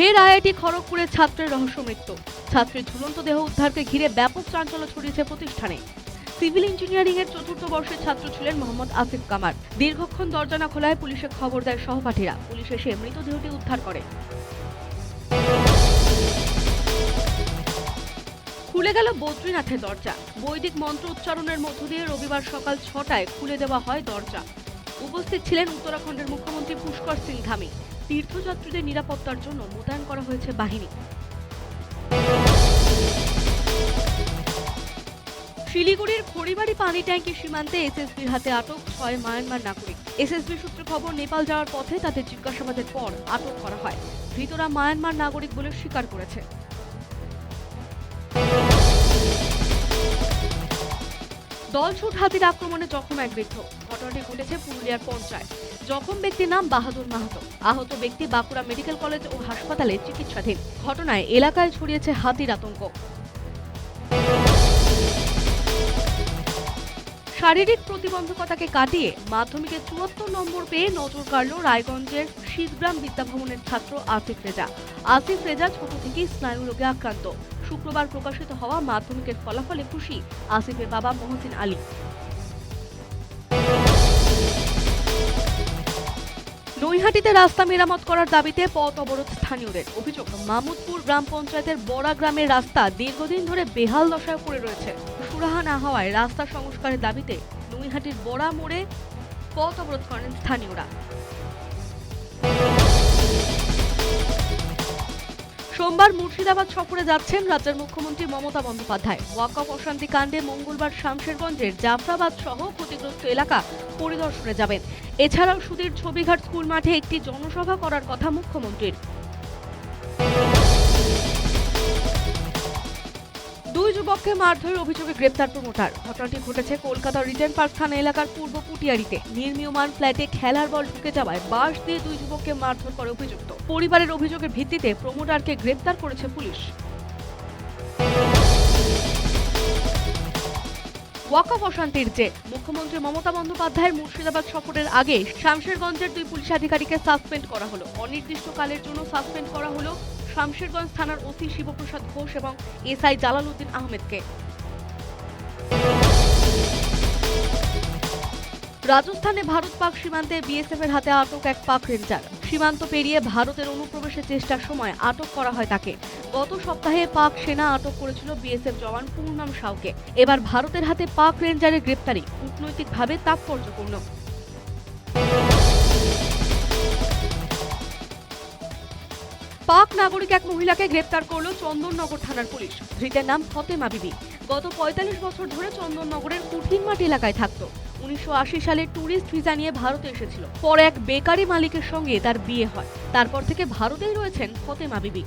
ফের আইআইটি খড়গপুরের ছাত্রের রহস্য মৃত্যু। ছাত্রের ঝুলন্ত দেহ উদ্ধারকে ঘিরে ব্যাপক চাঞ্চল্য ছড়িয়েছে প্রতিষ্ঠানে। সিভিল ইঞ্জিনিয়ারিং এর চতুর্থ বর্ষের ছাত্র ছিলেন মোহাম্মদ আসিফ কামার। দীর্ঘক্ষণ দরজা না খোলায় পুলিশে খবর দেয় সহপাঠীরা। পুলিশ এসে মৃতদেহটি উদ্ধার করে। খুলে গেল বদ্রীনাথের দরজা। বৈদিক মন্ত্র উচ্চারণের মধ্য দিয়ে রবিবার সকাল ছটায় খুলে দেওয়া হয় দরজা। উপস্থিত ছিলেন উত্তরাখণ্ডের মুখ্যমন্ত্রী পুষ্কর সিং ধামি। তীর্থযাত্রীদের নিরাপত্তার জন্য মোতায়েন করা হয়েছে বাহিনী। শিলিগুড়ির খড়িবাড়ি পানি ট্যাঙ্কি সীমান্তে এসএসবির হাতে আটক ছয় মায়ানমার নাগরিক। এসএসবি সূত্রে খবর, নেপাল যাওয়ার পথে তাদের জিজ্ঞাসাবাদের পর আটক করা হয়। ধৃতরা মায়ানমার নাগরিক বলে স্বীকার করেছে। দলছুট হাতির আক্রমণে জখম এক বৃদ্ধ। ঘটনাটি ঘটেছে পুরুলিয়ার পঞ্চায়েত। জখম ব্যক্তির নাম বাহাদুর মাহাতো। আহত ব্যক্তি বাঁকুড়া মেডিকেল কলেজ ও হাসপাতালে চিকিৎসাধীন। ঘটনায় এলাকায় ছড়িয়েছে হাতির আতঙ্ক। শারীরিক প্রতিবন্ধকতাকে কাটিয়ে মাধ্যমিকে চুয়াত্তর নম্বর পেয়ে নজর কাড়ল রায়গঞ্জের শীতগ্রাম বিদ্যাভবনের ছাত্র আসিফ রেজা। আসিফ রেজা ছোট থেকেই স্নায়ু রোগে আক্রান্ত। শুক্রবার প্রকাশিত হওয়া মাধ্যমিকের ফলাফলে খুশি আসিফের বাবা মহসিন আলী। নৈহাটিতে রাস্তা মেরামত করার দাবিতে পথ অবরোধ স্থানীয়দের। অভিযোগ? মামুদপুর গ্রাম পঞ্চায়েতের বড়া গ্রামের রাস্তা দীর্ঘদিন ধরে বেহাল দশায় পড়ে রয়েছে। সুরাহা না হওয়ায় রাস্তা সংস্কারের দাবিতে নৈহাটির বড়া মোড়ে পথ অবরোধ করেন স্থানীয়রা। সোমবার মুর্শিদাবাদ সফরে যাচ্ছেন রাজ্যের মুখ্যমন্ত্রী মমতা বন্দ্যোপাধ্যায়। ওয়াকফ অশান্তি কাণ্ডে মঙ্গলবার শামশেরগঞ্জের জাফরাবাদ সহ ক্ষতিগ্রস্ত এলাকা পরিদর্শনে যাবেন। এছাড়াও সুদীর ছবিঘাট স্কুল মাঠে একটি জনসভা করার কথা মুখ্যমন্ত্রীর। যুবককে মারধরের অভিযোগে গ্রেপ্তার প্রমোটার। ঘটনাটি ঘটেছে কলকাতার রিজেন্ট পার্ক থানা এলাকার পূর্ব পুটিয়ারিতে নির্মীয়মান ফ্ল্যাটে খেলার বল ঢুকে যাওয়ায় বাঁশ দিয়ে দুই যুবককে মারধর করে অভিযুক্ত। পরিবারের অভিযোগের ভিত্তিতে প্রমোটারকে গ্রেপ্তার করেছে পুলিশ। ওয়াকফ অশান্তির যে মুখ্যমন্ত্রী মমতা বন্দ্যোপাধ্যায়ের মুর্শিদাবাদ সফরের আগে শামশেরগঞ্জের দুই পুলিশ আধিকারিককে সাসপেন্ড করা হলো। অনির্দিষ্টকালের জন্য সাসপেন্ড করা হলো শামশেরগঞ্জ থানার ওসি শিবপ্রসাদ ঘোষ এবং এসআই জালালউদ্দিন আহমেদকে। রাজস্থানে ভারত পাক সীমান্তে বিএসএফ এর হাতে আটক এক পাক রেঞ্জার। সীমান্ত পেরিয়ে ভারতের অনুপ্রবেশের চেষ্টার সময় আটক করা হয় তাকে। গত সপ্তাহে পাক সেনা আটক করেছিল বিএসএফ জওয়ান পূর্ণাম সাউকে। এবার ভারতের হাতে পাক রেঞ্জারের গ্রেপ্তারি। কূটনৈতিকভাবে তাৎপর্যপূর্ণ। পাক নাগরিক এক মহিলাকে গ্রেপ্তার করল চন্দননগর থানার পুলিশ। ধৃতের নাম ফতেমা বিবি। গত পঁয়তাল্লিশ বছর ধরে চন্দননগরের কুঠিনমাটি এলাকায় থাকতো। উনিশশো আশি সালে ট্যুরিস্ট ভিসা নিয়ে ভারতে এসেছিল। পরে এক বেকারি মালিকের সঙ্গে তার বিয়ে হয়। তারপর থেকে ভারতেই রয়েছেন ফতেমা বিবি।